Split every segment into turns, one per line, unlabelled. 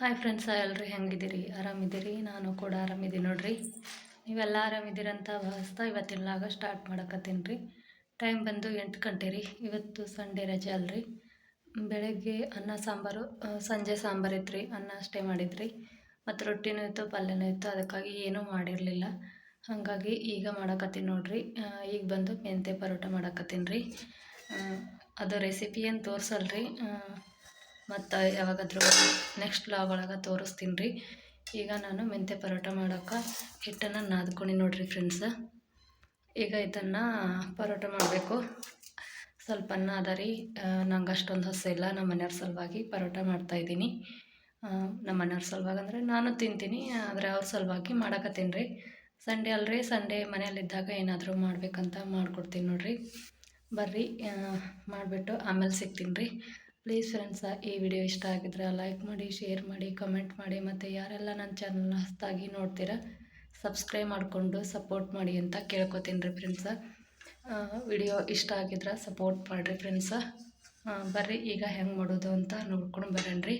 Hi friends ಎಲ್ಲರೂ ಹೆಂಗಿದ್ದೀರಿ? ಆರಾಮಿದ್ದೀರಿ? ನಾನು ಕೂಡ ಆರಾಮಿದ್ದೀನಿ ನೋಡ್ರಿ. ನೀವೆಲ್ಲ ಆರಾಮಿದ್ದೀರಂತ ಭಾವಿಸ್ತಾ ಇವತ್ತಿನ ಲಾಗ ಸ್ಟಾರ್ಟ್ ಮಾಡಕತ್ತೀನಿ ರೀ. ಟೈಮ್ ಬಂದು ಎಂಟು ಗಂಟೆ ರೀ. ಇವತ್ತು ಸಂಡೇ ರಜೆ ಅಲ್ರಿ. ಬೆಳಗ್ಗೆ ಅನ್ನ ಸಾಂಬಾರು ಸಂಜೆ ಸಾಂಬಾರು ಇತ್ತು ರೀ. ಅನ್ನ ಅಷ್ಟೇ ಮಾಡಿದ್ರಿ. ಮತ್ತು ರೊಟ್ಟಿನೂ ಇತ್ತು, ಪಲ್ಯನೂ ಇತ್ತು. ಅದಕ್ಕಾಗಿ ಏನೂ ಮಾಡಿರಲಿಲ್ಲ. ಹಾಗಾಗಿ ಈಗ ಮಾಡಕತ್ತೀನಿ ನೋಡ್ರಿ. ಈಗ ಬಂದು ಮೆಂತೆ ಪರೋಟ ಮಾಡಕತ್ತೀನಿ ರೀ. ಅದು ರೆಸಿಪಿ ಏನು ತೋರಿಸಲ್ರಿ? ಮತ್ತು ಯಾವಾಗಾದ್ರೂ ನೆಕ್ಸ್ಟ್ ಲಾಗ್ ಒಳಗೆ ತೋರಿಸ್ತೀನಿ ರೀ. ಈಗ ನಾನು ಮೆಂತ್ಯ ಪರೋಟ ಮಾಡೋಕೆ ಹಿಟ್ಟನ್ನು ನಾದ್ಕೊಂಡು ನೋಡಿರಿ ಫ್ರೆಂಡ್ಸ ಈಗ ಇದನ್ನು ಪರೋಟ ಮಾಡಬೇಕು. ಸ್ವಲ್ಪ ಅನ್ನ ಅದ ರೀ. ನಂಗೆ ಅಷ್ಟೊಂದು ಹೊಸ ಇಲ್ಲ. ನಮ್ಮ ಮನೆಯವ್ರ ಸಲುವಾಗಿ ಪರೋಟ ಮಾಡ್ತಾಯಿದ್ದೀನಿ ನಮ್ಮ ಮನೆಯವ್ರ ಸಲುವಾಗಿ ಅಂದರೆ ನಾನು ತಿಂತೀನಿ. ಆದರೆ ಅವ್ರ ಸಲುವಾಗಿ ಮಾಡಕತ್ತೀನಿ ರೀ. ಸಂಡೇ ಅಲ್ರಿ. ಸಂಡೇ ಮನೆಯಲ್ಲಿದ್ದಾಗ ಏನಾದರೂ ಮಾಡಬೇಕಂತ ಮಾಡಿಕೊಡ್ತೀನಿ ನೋಡಿರಿ. ಬರ್ರಿ ಮಾಡಿಬಿಟ್ಟು ಆಮೇಲೆ ಸಿಗ್ತೀನಿ ರೀ. ಪ್ಲೀಸ್ ಫ್ರೆಂಡ್ಸ ಈ ವಿಡಿಯೋ ಇಷ್ಟ ಆಗಿದ್ರೆ ಲೈಕ್ ಮಾಡಿ ಶೇರ್ ಮಾಡಿ ಕಮೆಂಟ್ ಮಾಡಿ ಮತ್ತು ಯಾರೆಲ್ಲ ನನ್ನ ಚಾನಲ್ನ ಹೊಸದಾಗಿ ನೋಡ್ತೀರಾ ಸಬ್ಸ್ಕ್ರೈಬ್ ಮಾಡಿಕೊಂಡು ಸಪೋರ್ಟ್ ಮಾಡಿ ಅಂತ ಕೇಳ್ಕೊತೀನಿ ರೀ ಫ್ರೆಂಡ್ಸ ವಿಡಿಯೋ ಇಷ್ಟ ಆಗಿದ್ರೆ ಸಪೋರ್ಟ್ ಮಾಡಿರಿ ಫ್ರೆಂಡ್ಸ ಬರ್ರಿ, ಈಗ ಹೆಂಗೆ ಮಾಡೋದು ಅಂತ ನೋಡ್ಕೊಂಡು ಬರೋಣ್ರಿ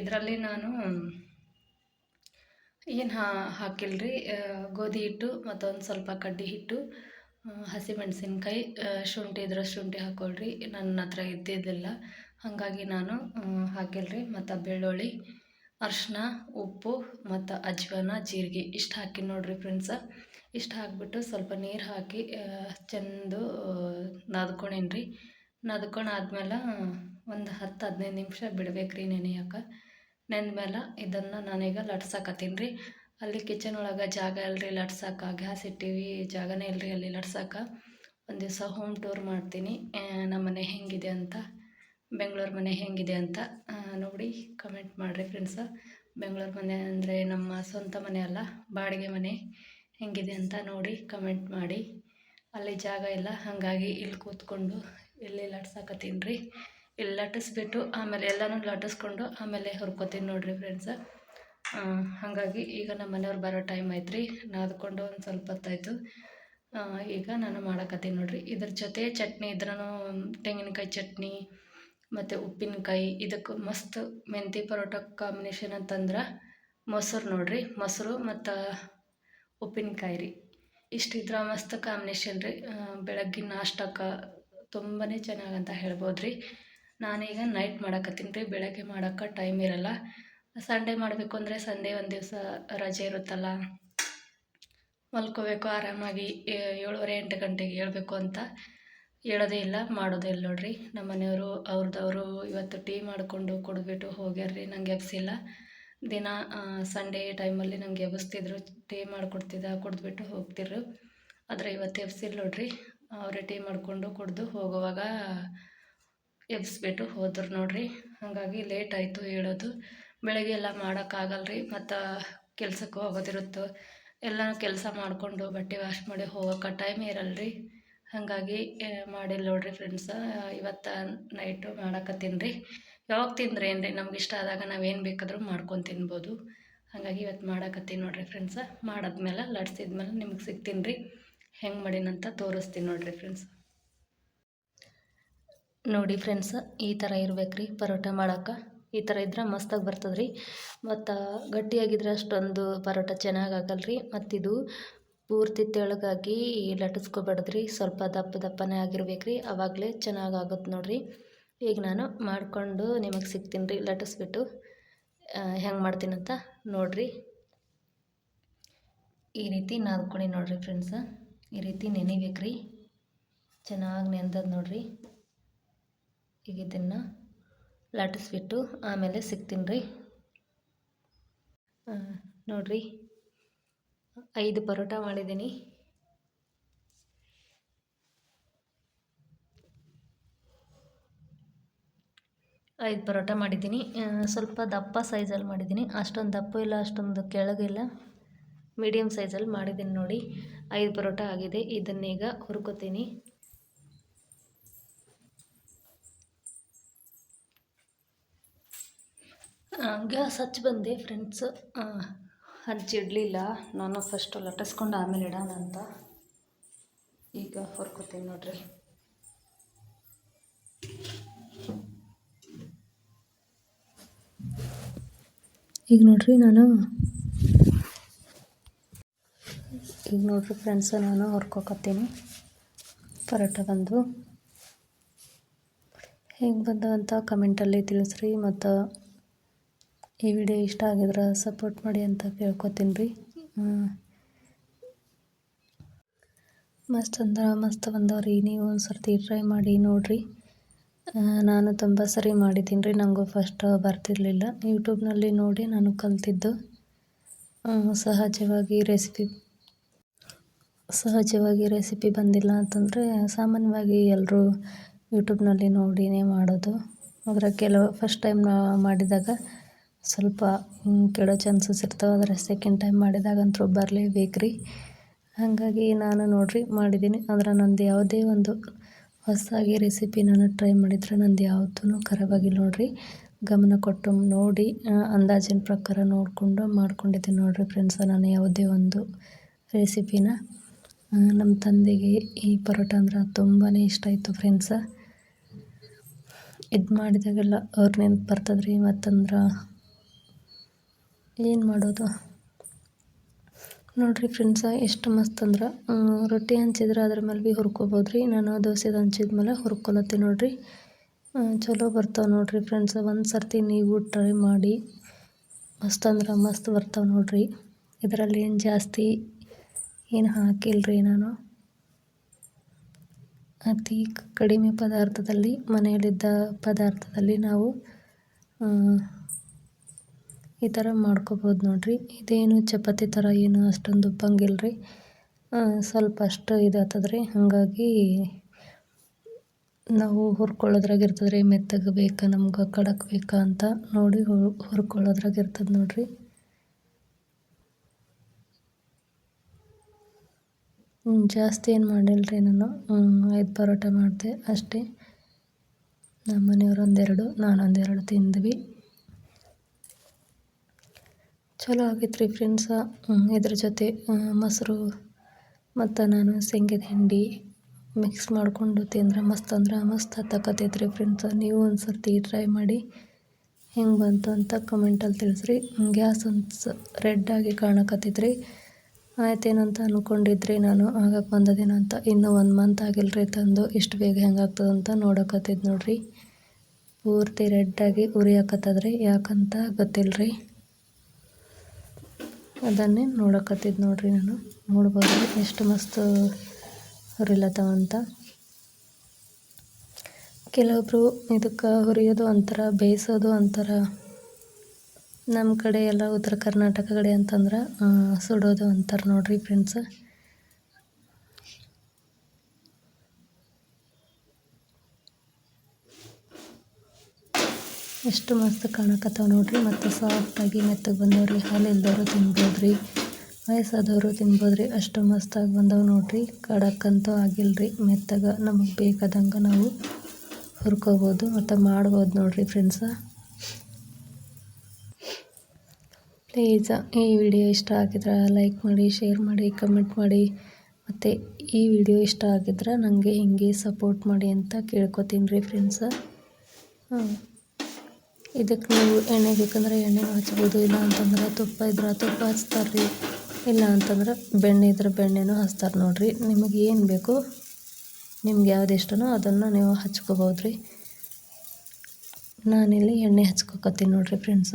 ಇದರಲ್ಲಿ ನಾನು, ಏನು ಹಾ, ಹಾಕಿಲ್ರಿ ಗೋಧಿ ಹಿಟ್ಟು ಮತ್ತೊಂದು ಸ್ವಲ್ಪ ಕಡ್ಡಿ ಹಿಟ್ಟು ಹಸಿಮೆಣಸಿನ್ಕಾಯಿ ಶುಂಠಿ ಇದ್ರೆ ಶುಂಠಿ ಹಾಕೊಳ್ರಿ. ನನ್ನ ಹತ್ರ ಇದ್ದಿದ್ದಿಲ್ಲ. ಹಾಗಾಗಿ ನಾನು ಹಾಕಿಲ್ರಿ ಮತ್ತು ಬೆಳ್ಳುಳ್ಳಿ ಅರ್ಶಿನ ಉಪ್ಪು, ಮತ್ತು ಅಜ್ವಾನ, ಜೀರಿಗೆ ಇಷ್ಟು ಹಾಕಿ ನೋಡಿರಿ ಫ್ರೆಂಡ್ಸ ಇಷ್ಟು ಹಾಕಿಬಿಟ್ಟು ಸ್ವಲ್ಪ ನೀರು ಹಾಕಿ ಚೆಂದ ನಾದ್ಕೊಂಡೇನಿ ರೀ ನಾದ್ಕೊಂಡು ಆದ್ಮೇಲೆ ಒಂದು ಹತ್ತು ಹದಿನೈದು ನಿಮಿಷ ಬಿಡ್ಬೇಕು ರೀ ನೆನೆಯಕ್ಕೆ ನೆಂದ್ಮೇಲೆ ಇದನ್ನು ನಾನೀಗ ಲಟ್ಸಕತ್ತೀನಿ ರೀ ಅಲ್ಲಿ ಕಿಚನ್ ಒಳಗೆ ಜಾಗ ಇಲ್ಲರಿ ಲಟ್ಸಕ್ಕೆ ಗ್ಯಾಸ್ ಇಟ್ಟೀವಿ, ಜಾಗನೇ ಇಲ್ಲರಿ ಅಲ್ಲಿ ಲಟ್ಸಕ್ಕೆ ಒಂದು ದಿವಸ ಹೋಮ್ ಟೂರ್ ಮಾಡ್ತೀನಿ. ನಮ್ಮನೆ ಹೇಗಿದೆ ಅಂತ. ಬೆಂಗಳೂರು ಮನೆ ಹೇಗಿದೆ ಅಂತ ನೋಡಿ ಕಮೆಂಟ್ ಮಾಡಿರಿ ಫ್ರೆಂಡ್ಸ ಬೆಂಗಳೂರು ಮನೆ ಅಂದರೆ ನಮ್ಮ ಸ್ವಂತ ಮನೆ ಅಲ್ಲ, ಬಾಡಿಗೆ ಮನೆ ಹೇಗಿದೆ ಅಂತ ನೋಡಿ ಕಮೆಂಟ್ ಮಾಡಿ. ಅಲ್ಲಿ ಜಾಗ ಇಲ್ಲ, ಹಾಗಾಗಿ ಇಲ್ಲಿ ಕೂತ್ಕೊಂಡು ಇಲ್ಲಿ ಲಟ್ಸಾಕತ್ತೀನಿ. ರೀ ಇಲ್ಲಿ ಲಟ್ಟಿಸ್ಬಿಟ್ಟು ಆಮೇಲೆ ಎಲ್ಲನೂ ಲಟ್ಟಿಸ್ಕೊಂಡು ಆಮೇಲೆ ಹುರ್ಕೊತೀನಿ ನೋಡಿರಿ ಫ್ರೆಂಡ್ಸ ಹಾಗಾಗಿ ಈಗ ನಮ್ಮ ಮನೆಯವ್ರು ಬರೋ ಟೈಮ್ ಆಯ್ತು ರೀ ನಾದ್ಕೊಂಡು ಒಂದು ಸ್ವಲ್ಪ ಹೊತ್ತಾಯಿತು. ಈಗ ನಾನು ಮಾಡಕತ್ತೀನಿ ನೋಡಿರಿ. ಇದ್ರ ಜೊತೆ ಚಟ್ನಿ ಇದ್ರೂ ತೆಂಗಿನಕಾಯಿ ಚಟ್ನಿ ಮತ್ತು ಉಪ್ಪಿನಕಾಯಿ, ಇದಕ್ಕೆ ಮಸ್ತ್ ಮೆಂತಿ ಪರೋಟ ಕಾಂಬಿನೇಷನ್ ಅಂತಂದ್ರೆ ಮೊಸರು ನೋಡಿರಿ, ಮೊಸರು ಮತ್ತು ಉಪ್ಪಿನಕಾಯಿ ರೀ. ಇಷ್ಟು ಇದ್ರೆ ಮಸ್ತ್ ಕಾಂಬಿನೇಷನ್ ರೀ. ಬೆಳಗ್ಗಿನ ನಾಷ್ಟಕ್ಕೆ ತುಂಬಾ ಚೆನ್ನಾಗಂತ ಹೇಳ್ಬೋದು ರೀ ನಾನೀಗ ನೈಟ್ ಮಾಡಕತ್ತೀನಿ ರೀ, ಬೆಳಗ್ಗೆ ಮಾಡೋಕ್ಕೆ ಟೈಮ್ ಇರಲ್ಲ. ಸಂಡೇ ಮಾಡಬೇಕು ಅಂದರೆ ಸಂಡೇ ಒಂದು ದಿವಸ ರಜೆ ಇರುತ್ತಲ್ಲ. ಮಲ್ಕೋಬೇಕು, ಆರಾಮಾಗಿ ಏಳುವರೆ ಎಂಟು ಗಂಟೆಗೆ ಏಳಬೇಕು ಅಂತ. ಹೇಳೋದೇ ಇಲ್ಲ, ಮಾಡೋದೇ ಇಲ್ಲ ನೋಡ್ರಿ. ನಮ್ಮ ಮನೆಯವರು ಅವ್ರದ್ದವರು ಇವತ್ತು ಟೀ ಮಾಡಿಕೊಂಡು ಕೊಡ್ಬಿಟ್ಟು ಹೋಗ್ಯಾರ್ರಿ, ನಂಗೆ ಎಬ್ಸಿಲ್ಲ. ದಿನ ಸಂಡೇ ಟೈಮಲ್ಲಿ ನಂಗೆ ಎಬ್ಸ್ತಿದ್ರು. ಟೀ ಮಾಡಿಕೊಡ್ತಿದ್ದ, ಕುಡಿದ್ಬಿಟ್ಟು ಹೋಗ್ತಿದ್ರು. ಆದರೆ ಇವತ್ತು ಎಬ್ಸಿಲ್ಲ ನೋಡ್ರಿ. ಅವರೇ ಟೀ ಮಾಡಿಕೊಂಡು ಕುಡಿದು ಹೋಗುವಾಗ ಎಬ್ಸ್ಬಿಟ್ಟು ಹೋದ್ರು ನೋಡ್ರಿ. ಹಾಗಾಗಿ ಲೇಟ್ ಆಯಿತು ಹೇಳೋದು. ಬೆಳಗ್ಗೆ ಎಲ್ಲ ಮಾಡೋಕ್ಕಾಗಲ್ಲ ರೀ ಮತ್ತು ಕೆಲಸಕ್ಕೆ ಹೋಗೋದಿರುತ್ತೋ. ಎಲ್ಲ ಕೆಲಸ ಮಾಡಿಕೊಂಡು ಬಟ್ಟೆ ವಾಶ್ ಮಾಡಿ ಹೋಗೋಕೆ ಟೈಮ್ ಇರಲ್ಲ ರೀ ಹಾಗಾಗಿ ಮಾಡಿಲ್ಲ ನೋಡ್ರಿ ಫ್ರೆಂಡ್ಸ ಇವತ್ತು ನೈಟು ಮಾಡಕತ್ತೀನಿ ರೀ. ಯಾವಾಗ ತಿಂದ್ರೆ ಏನು ರೀ ನಮ್ಗೆ ಇಷ್ಟ ಆದಾಗ ನಾವೇನು ಬೇಕಾದರೂ ಮಾಡ್ಕೊಂಡು ತಿನ್ಬೋದು. ಹಾಗಾಗಿ ಇವತ್ತು ಮಾಡಕತ್ತೀನಿ ನೋಡ್ರಿ ಫ್ರೆಂಡ್ಸ ಮಾಡಾದ್ಮೇಲೆ ಲಟ್ಸಿದ್ಮೇಲೆ ನಿಮ್ಗೆ ಸಿಗ್ತೀನಿ ರೀ. ಹೆಂಗೆ ಮಾಡೀನಂತ ತೋರಿಸ್ತೀನಿ ನೋಡ್ರಿ ಫ್ರೆಂಡ್ಸ್ ನೋಡಿ ಫ್ರೆಂಡ್ಸ್ ಈ ಥರ ಇರ್ಬೇಕು ರೀ ಪರೋಟ ಮಾಡೋಕೆ. ಈ ಥರ ಇದ್ರೆ ಮಸ್ತಾಗಿ ಬರ್ತದೆ ರೀ ಮತ್ತು ಗಟ್ಟಿಯಾಗಿದ್ರೆ ಅಷ್ಟೊಂದು ಪರೋಟ ಚೆನ್ನಾಗಿ ಆಗಲ್ಲ ರೀ ಮತ್ತಿದು ಪೂರ್ತಿ ತೆಳ್ಳಗಾಗಿ ಲಟ್ಟಿಸ್ಕೊಬಾರ್ದ್ರಿ ಸ್ವಲ್ಪ ದಪ್ಪ ದಪ್ಪನೇ ಆಗಿರ್ಬೇಕು ರೀ ಆವಾಗಲೇ ಚೆನ್ನಾಗಿ ಆಗುತ್ತೆ ನೋಡಿರಿ. ಈಗ ನಾನು ಮಾಡಿಕೊಂಡು ನಿಮಗೆ ಸಿಗ್ತೀನಿ ರೀ ಲಟ್ಟಿಸ್ಬಿಟ್ಟು ಹೆಂಗೆ ಮಾಡ್ತೀನಂತ ನೋಡಿರಿ. ಈ ರೀತಿ ನಾದ್ಕೊಂಡು ನೋಡಿರಿ ಫ್ರೆಂಡ್ಸ. ಈ ರೀತಿ ನೆನಿಬೇಕ್ರಿ. ಚೆನ್ನಾಗಿ ನೆಂದದ ನೋಡಿರಿ. ಈಗ ಇದನ್ನು ಲಟ್ಟಿಸ್ಬಿಟ್ಟು ಆಮೇಲೆ ಸಿಗ್ತೀನಿ ರೀ ನೋಡಿರಿ. ಐದು ಪರೋಟ ಮಾಡಿದ್ದೀನಿ. ಐದು ಪರೋಟ ಮಾಡಿದ್ದೀನಿ. ಸ್ವಲ್ಪ ದಪ್ಪ ಸೈಜಲ್ಲಿ ಮಾಡಿದ್ದೀನಿ. ಅಷ್ಟೊಂದು ದಪ್ಪ ಇಲ್ಲ, ಅಷ್ಟೊಂದು ಕೆಳಗಿಲ್ಲ ಮೀಡಿಯಮ್ ಸೈಜಲ್ಲಿ ಮಾಡಿದ್ದೀನಿ ನೋಡಿ. ಐದು ಪರೋಟ ಆಗಿದೆ. ಇದನ್ನೀಗ ಹುರ್ಕೋತೀನಿ. ಗ್ಯಾಸ್ ಹಚ್ಚಿ ಬಂದೆ ಫ್ರೆಂಡ್ಸ್. ಹಚ್ಚಿಡಲಿಲ್ಲ ನಾನು ಫಸ್ಟು ಲಟ್ಟಿಸ್ಕೊಂಡು ಆಮೇಲೆ ಇಡೋಣ ಅಂತ. ಈಗ ಹೊರ್ಕೋತೀನಿ ನೋಡ್ರಿ. ಈಗ ನೋಡ್ರಿ ನಾನು ಈಗ ನೋಡ್ರಿ ಫ್ರೆಂಡ್ಸ್ ನಾನು ಹೊರ್ಕೊಕತ್ತೀನಿ. ಪರೋಟ ಬಂದು. ಹೆಂಗೆ ಬಂದ ಅಂತ ಕಮೆಂಟಲ್ಲಿ ತಿಳಿಸ್ರಿ. ಮತ್ತು ಈ ವಿಡಿಯೋ ಇಷ್ಟ ಆಗಿದ್ರೆ ಸಪೋರ್ಟ್ ಮಾಡಿ ಅಂತ ಕೇಳ್ಕೊತೀನಿ ರೀ. ಮಸ್ತ್ ಅಂದ್ರೆ ಮಸ್ತ್ ಬಂದವ್ರಿ ನೀವು ಒಂದು ಸರ್ತಿ ಟ್ರೈ ಮಾಡಿ ನೋಡಿರಿ. ನಾನು ತುಂಬ ಸರಿ ಮಾಡಿದ್ದೀನಿ ರೀ. ನನಗೂ ಫಸ್ಟ್ ಬರ್ತಿರಲಿಲ್ಲ. ಯೂಟ್ಯೂಬ್ನಲ್ಲಿ ನೋಡಿ ನಾನು ಕಲ್ತಿದ್ದು. ಸಹಜವಾಗಿ ರೆಸಿಪಿ ಸಹಜವಾಗಿ ರೆಸಿಪಿ ಬಂದಿಲ್ಲ ಅಂತಂದರೆ ಸಾಮಾನ್ಯವಾಗಿ ಎಲ್ಲರೂ ಯೂಟ್ಯೂಬ್ನಲ್ಲಿ ನೋಡಿನೇ ಮಾಡೋದು. ಆದರೆ ಕೆಲವು ಫಸ್ಟ್ ಟೈಮ್ ಮಾಡಿದಾಗ ಸ್ವಲ್ಪ ಕೆಡೋ ಚಾನ್ಸಸ್ ಇರ್ತವೆ. ಆದರೆ ಸೆಕೆಂಡ್ ಟೈಮ್ ಮಾಡಿದಾಗಂತೂ ಬರಲೇಬೇಕು ರೀ ಹಾಗಾಗಿ ನಾನು ನೋಡಿರಿ ಮಾಡಿದ್ದೀನಿ ಆದರೆ ನಂದು ಯಾವುದೇ ಒಂದು ಹೊಸದಾಗಿ ರೆಸಿಪಿ ನಾನು ಟ್ರೈ ಮಾಡಿದರೆ ನಂದು ಯಾವುದೂ ಖರಾಬಾಗಿಲ್ಲ ನೋಡಿರಿ. ಗಮನ ಕೊಟ್ಟು ನೋಡಿ ಅಂದಾಜಿನ ಪ್ರಕಾರ ನೋಡಿಕೊಂಡು ಮಾಡ್ಕೊಂಡಿದ್ದೀನಿ ನೋಡಿರಿ ಫ್ರೆಂಡ್ಸ ನಾನು ಯಾವುದೇ ಒಂದು ರೆಸಿಪಿನ ನಮ್ಮ ತಂದೆಗೆ ಈ ಪರೋಟ ಅಂದ್ರೆ ತುಂಬಾ ಇಷ್ಟ ಆಯಿತು ಫ್ರೆಂಡ್ಸ ಇದು ಮಾಡಿದಾಗೆಲ್ಲ ಅವ್ರ ನೆನಪು ಬರ್ತದ್ರಿ. ಮತ್ತಂದ್ರೆ ಏನು ಮಾಡೋದು? ನೋಡಿರಿ ಫ್ರೆಂಡ್ಸ ಎಷ್ಟು ಮಸ್ತ್ ಅಂದ್ರೆ ರೊಟ್ಟಿ ಹಂಚಿದ್ರೆ ಅದ್ರ ಮೇಲೆ ಭೀ ಹುರ್ಕೋಬೋದು ರೀ ನಾನು ದೋಸೆದು ಹಂಚಿದ ಮೇಲೆ ಹುರ್ಕೊಲತ್ತಿ ನೋಡಿರಿ. ಚಲೋ ಬರ್ತಾವೆ ನೋಡಿರಿ ಫ್ರೆಂಡ್ಸ ಒಂದು ಸರ್ತಿ ನೀವು ಟ್ರೈ ಮಾಡಿ, ಮಸ್ತ್ ಅಂದ್ರೆ ಮಸ್ತ್ ಬರ್ತಾವೆ ನೋಡಿರಿ. ಇದರಲ್ಲಿ ಏನು ಜಾಸ್ತಿ ಏನು ಹಾಕಿಲ್ಲ ರೀ ನಾನು? ಅತಿ ಕಡಿಮೆ ಪದಾರ್ಥದಲ್ಲಿ, ಮನೆಯಲ್ಲಿದ್ದ ಪದಾರ್ಥದಲ್ಲಿ ನಾವು ಈ ಥರ ಮಾಡ್ಕೊಬೋದು ನೋಡಿರಿ. ಇದೇನು ಚಪಾತಿ ಥರ ಏನು ಅಷ್ಟೊಂದು ಉಪ್ಪಂಗಿಲ್ಲ ರೀ ಸ್ವಲ್ಪ ಅಷ್ಟು ಇದಾಗ್ತದೆ ರೀ ಹಾಗಾಗಿ ನಾವು ಹುರ್ಕೊಳ್ಳೋದ್ರಾಗ ಇರ್ತದೆ ರೀ ಮೆತ್ತಗೆ ಬೇಕಾ, ನಮ್ಗೆ ಕಡಕ್ ಬೇಕಾ ಅಂತ ನೋಡಿ ಹುರ್ಕೊಳ್ಳೋದ್ರಾಗ ಇರ್ತದೆ ನೋಡಿರಿ. ಜಾಸ್ತಿ ಏನು ಮಾಡಿಲ್ಲ ರೀ ನಾನು ಐದು ಪರೋಟ ಮಾಡಿದೆ ಅಷ್ಟೇ. ನಮ್ಮ ಮನೆಯವ್ರು ಒಂದೆರಡು, ನಾನೊಂದೆರಡು ತಿಂದ್ವಿ. ಚಲೋ ಆಗೈತೆ ರೀ ಫ್ರೆಂಡ್ಸ ಇದ್ರ ಜೊತೆ ಮೊಸರು ಮತ್ತು ನಾನು ಶೇಂಗದ ಹಿಂಡಿ ಮಿಕ್ಸ್ ಮಾಡಿಕೊಂಡು ತಿಂದ್ರೆ ಮಸ್ತ್ ಅಂದ್ರೆ ಮಸ್ತ್ ಹತ್ತಕತ್ತೈತೆ ರೀ ಫ್ರೆಂಡ್ಸ ನೀವು ಒಂದು ಸರ್ತಿ ಟ್ರೈ ಮಾಡಿ ಹೆಂಗೆ ಬಂತು ಅಂತ ಕಮೆಂಟಲ್ಲಿ ತಿಳಿಸ್ರಿ. ಗ್ಯಾಸ್ ಒಂದು ರೆಡ್ಡಾಗಿ ಕಾಣಕತ್ತೈತ್ರಿ. ಆಯ್ತೇನಂತ ಅಂದ್ಕೊಂಡಿದ್ರಿ ನಾನು. ಆಗಕ್ಕೆ ಬಂದದೇನಂತ ಇನ್ನೂ ಒಂದು ಮಂತ್ ಆಗಿಲ್ಲರಿ ತಂದು. ಇಷ್ಟು ಬೇಗ ಹೆಂಗೆ ಆಗ್ತದಂತ ನೋಡಕತ್ತಿದ್ದು ನೋಡಿರಿ. ಪೂರ್ತಿ ರೆಡ್ಡಾಗಿ ಉರಿಯಾಕತ್ತದ್ರಿ. ಯಾಕಂತ ಗೊತ್ತಿಲ್ಲ ರೀ ಅದನ್ನೇ ನೋಡಕತ್ತಿದ್ದು ನೋಡ್ರಿ ನಾನು. ನೋಡ್ಬೋದು, ಎಷ್ಟು ಮಸ್ತ್ ಹುರಿಲತ್ತವಂತ ಕೆಲವೊಬ್ಬರು ಇದಕ್ಕೆ ಹುರಿಯೋದು ಒಂಥರ, ಬೇಯಿಸೋದು ಒಂಥರ. ನಮ್ಮ ಕಡೆ ಎಲ್ಲ ಉತ್ತರ ಕರ್ನಾಟಕ ಕಡೆ ಅಂತಂದ್ರೆ ಸುಡೋದು ಅಂತಾರೆ ನೋಡ್ರಿ ಫ್ರೆಂಡ್ಸ್ ಎಷ್ಟು ಮಸ್ತ್ ಕಾಣಕತ್ತಾವ ನೋಡ್ರಿ. ಮತ್ತು ಸಾಫ್ಟಾಗಿ ಮೆತ್ತಗೆ ಬಂದವ್ರಿ. ಹಾಲು ಇಲ್ದವರು ತಿನ್ಬೋದು ರೀ ವಯಸ್ಸಾದವರು ತಿನ್ಬೋದ್ರಿ. ಅಷ್ಟು ಮಸ್ತಾಗಿ ಬಂದವು ನೋಡ್ರಿ. ಕಡಕ್ಕಂತೂ ಆಗಿಲ್ಲರಿ ಮೆತ್ತಗೆ ನಮಗೆ ಬೇಕಾದಂಗೆ ನಾವು ಹುರ್ಕೋಬೋದು. ಮತ್ತು ಮಾಡ್ಬೋದು ನೋಡ್ರಿ ಫ್ರೆಂಡ್ಸ ಪ್ಲೀಸ್ ಈ ವಿಡಿಯೋ ಇಷ್ಟ ಆಗಿದ್ರೆ ಲೈಕ್ ಮಾಡಿ ಶೇರ್ ಮಾಡಿ ಕಮೆಂಟ್ ಮಾಡಿ. ಮತ್ತು ಈ ವಿಡಿಯೋ ಇಷ್ಟ ಆಗಿದ್ರೆ ನನಗೆ ಹಿಂಗೆ ಸಪೋರ್ಟ್ ಮಾಡಿ ಅಂತ ಕೇಳ್ಕೊತೀನಿ ರೀ ಫ್ರೆಂಡ್ಸ ಹಾಂ ಇದಕ್ಕೆ ನೀವು ಎಣ್ಣೆ ಬೇಕಂದ್ರೆ ಎಣ್ಣೆನೂ ಹಚ್ಬೋದು, ಇಲ್ಲ ಅಂತಂದ್ರೆ ತುಪ್ಪ ಇದ್ರೆ ತುಪ್ಪ ಹಚ್ತಾರೆ ರೀ ಇಲ್ಲ ಅಂತಂದ್ರೆ ಬೆಣ್ಣೆ ಇದ್ರೆ ಬೆಣ್ಣೆನೂ ಹಚ್ತಾರೆ ನೋಡಿರಿ. ನಿಮಗೆ ಏನು ಬೇಕು, ನಿಮ್ಗೆ ಯಾವ್ದು ಇಷ್ಟನೋ ಅದನ್ನು ನೀವು ಹಚ್ಕೋಬೋದು ರೀ ನಾನಿಲ್ಲಿ ಎಣ್ಣೆ ಹಚ್ಕೊಕತ್ತೀನಿ ನೋಡಿರಿ ಫ್ರೆಂಡ್ಸ.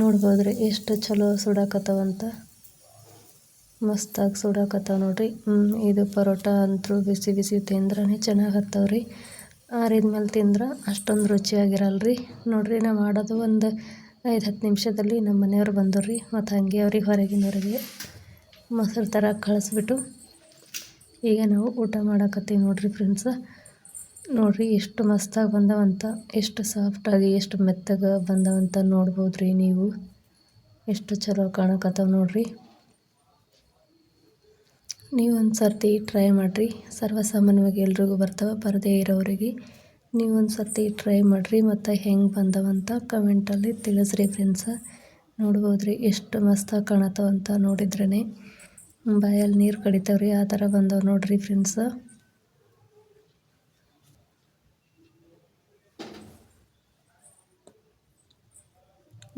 ನೋಡ್ಬೋದು ರೀ ಎಷ್ಟು ಚಲೋ ಸುಡಾಕತ್ತವಂತ. ಮಸ್ತಾಗಿ ಸುಡಾಕತ್ತಾವ ನೋಡ್ರಿ. ಇದು ಪರೋಟ ಅಂತೂ ಬಿಸಿ ಬಿಸಿ ತಿಂದ್ರೆ ಚೆನ್ನಾಗಿ ಹತ್ತವ್ರಿ ಆರಿದ್ಮೇಲೆ ತಿಂದ್ರೆ ಅಷ್ಟೊಂದು ರುಚಿಯಾಗಿರಲ್ರಿ. ನೋಡಿರಿ, ನಾವು ಮಾಡೋದು ಒಂದು ಐದು ಹತ್ತು ನಿಮಿಷದಲ್ಲಿ ನಮ್ಮ ಮನೆಯವ್ರು ಬಂದರು. ರೀ ಮತ್ತು ಹಾಗೆ ಅವ್ರಿಗೆ ಹೊರಗಿನವ್ರಿಗೆ ಮೊಸರು ಥರ ಕಳಿಸ್ಬಿಟ್ಟು ಈಗ ನಾವು ಊಟ ಮಾಡಕತ್ತೀವಿ ನೋಡ್ರಿ ಫ್ರೆಂಡ್ಸ ನೋಡ್ರಿ, ಎಷ್ಟು ಮಸ್ತಾಗಿ ಬಂದವಂತ, ಎಷ್ಟು ಸಾಫ್ಟಾಗಿ ಎಷ್ಟು ಮೆತ್ತಗೆ ಬಂದವಂತ ನೋಡ್ಬೋದು ರೀ ನೀವು. ಎಷ್ಟು ಚಲೋ ಕಾಣಕತ್ತಾವ ನೋಡಿರಿ. ನೀವು ಒಂದು ಸರ್ತಿ ಟ್ರೈ ಮಾಡಿರಿ. ಸರ್ವಸಾಮಾನ್ಯವಾಗಿ ಎಲ್ರಿಗೂ ಬರ್ತವೆ, ಬರದೇ ಇರೋರಿಗೆ ನೀವು ಒಂದು ಸರ್ತಿ ಟ್ರೈ ಮಾಡಿರಿ ಮತ್ತು ಹೆಂಗೆ ಬಂದವಂತ ಕಮೆಂಟಲ್ಲಿ ತಿಳಿಸ್ರಿ ಫ್ರೆಂಡ್ಸ ನೋಡ್ಬೋದು ರೀ ಎಷ್ಟು ಮಸ್ತಾಗಿ ಕಾಣತ್ತವಂತ ನೋಡಿದ್ರೇ ಬಾಯಲ್ಲಿ ನೀರು ಕಡಿತಾವ್ರಿ, ಆ ಥರ ಬಂದವು ನೋಡಿರಿ ಫ್ರೆಂಡ್ಸ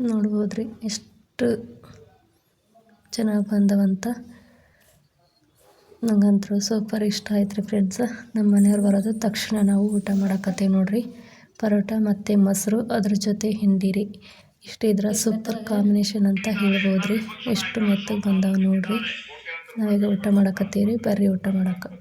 ನೋಡ್ಬೋದು ರೀ ಎಷ್ಟು ಚೆನ್ನಾಗಿ ಬಂದವಂತ ನಂಗಂತೂ ಸೂಪರ್ ಇಷ್ಟ ಆಯ್ತು ರೀ ಫ್ರೆಂಡ್ಸ್ ನಮ್ಮ ಮನೆಯವ್ರು ಬರೋದು ತಕ್ಷಣ ನಾವು ಊಟ ಮಾಡಕತ್ತೀವಿ ನೋಡಿರಿ. ಪರೋಟ ಮತ್ತು ಮೊಸರು, ಅದ್ರ ಜೊತೆ ಹಿಂಡಿ ರೀ. ಇದ್ರ ಸೂಪರ್ ಕಾಂಬಿನೇಷನ್ ಅಂತ ಹೇಳ್ಬೋದು ರೀ ಎಷ್ಟು ಮೆತ್ತಗೆ ಬಂದಾವೆ ನೋಡಿರಿ. ನಾವೀಗ ಊಟ ಮಾಡಕತ್ತೀವಿ ರೀ, ಬರ್ರಿ ಊಟ ಮಾಡಕ್ಕೆ